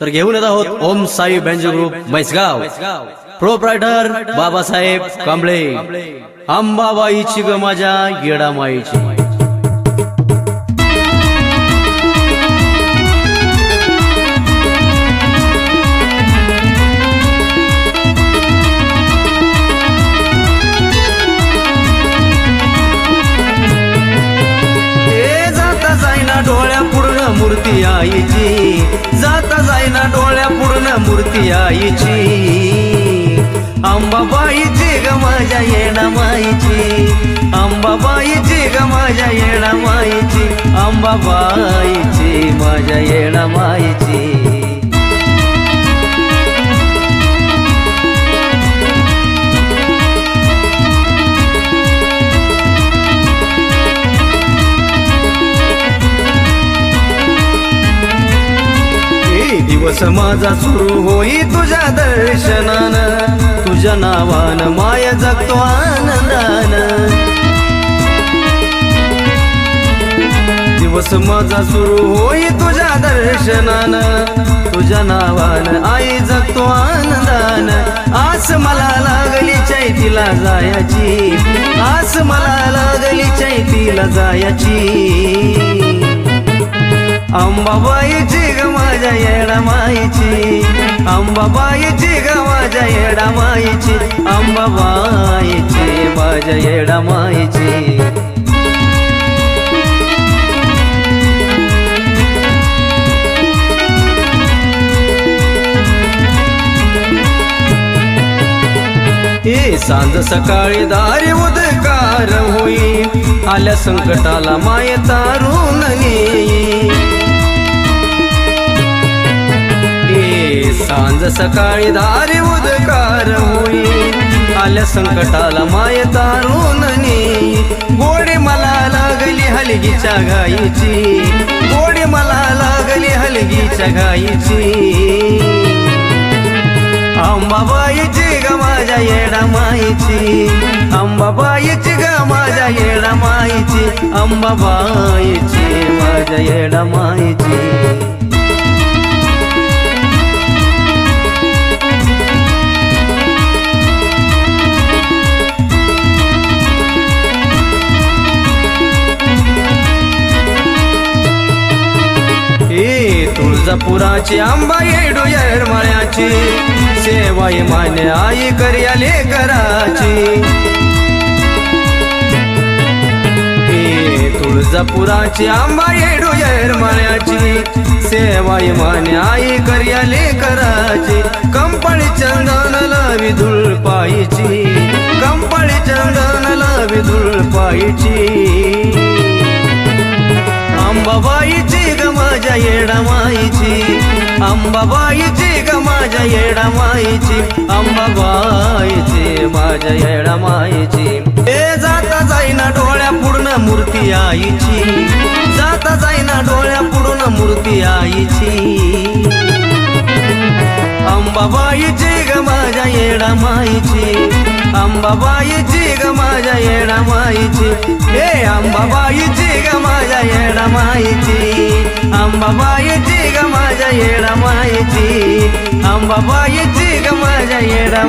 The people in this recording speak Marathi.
तर घेऊन येत आहोत Om Sai banjo group Maisgaon. Proprietor Babasaheb Kamble. अंबाबाईची ग माझ्या येडामाईची. जाता डोळ्या पूर्ण मूर्ती आईची. जाता डोळ्या पूर्ण मूर्ती आईची. अंबाबाईची ग माझ्या येणा माईची. अंबाबाईची ग माझ्या येणा माईची. अंबाबाईची माझ्या येणा माईची. दिवस माझा सुरू होई तुझ्या दर्शनान. तुझ्या नावान माय जगतो आनंदान. दिवस माझा सुरू होई तुझ्या दर्शनान. तुझ्या नावान आई जगतो आनंदान. आस मला लागली चैतीला जायाची. आस मला लागली चैतीला जायाची. अंबाबाईची ग माझ्या येडा माईची. अंबाबाईची ग माझ्या येडा माईची. अंबाबाईची माझ्या येडा माईची. हे सांज सकाळी दारी उदकार होई. आल्या संकटाला माय तारून सांज सकाळी दारी उदकार होई. आल्या संकटाला माय तारून नेई गोडी मला लागली हलगीच्या गायीची गोडी मला लागली हलगीच्या गायीची अंबाबाईची ग माझ्या येडा माईची. अंबाबाईची ग माझ्या येडा माईची. अंबाबाईची माझ्या येडा माईची. तुळजापुराची आंबा येडू येरमाळ्याची. सेवाई माने आई कर्याले कराची ए तुळजापुराची आंबा येडू येरमाळ्याची. सेवाई माने आई कर्याले कराची कंपळी चंदन लावी धुळ पायची कंपळी चंदन लावी धुळ पायची माझ्या अंबाबाईची ग माझ्या येडा माईची अंबाबाईची माझ्या येडा माईची ए जाता जाईना डोळ्या पूर्ण मूर्ती आईची. जाता जाईना डोळ्या पूर्ण मूर्ती आईची. अंबाबाईची ग माझ्या येडामाईची? अंबाबाईची ग माझ्या येडा माईची हे अंबाबाई माईची अंबाबाईची ग माझ्या येडा माईची अंबाबाईची ग माझ्या येडा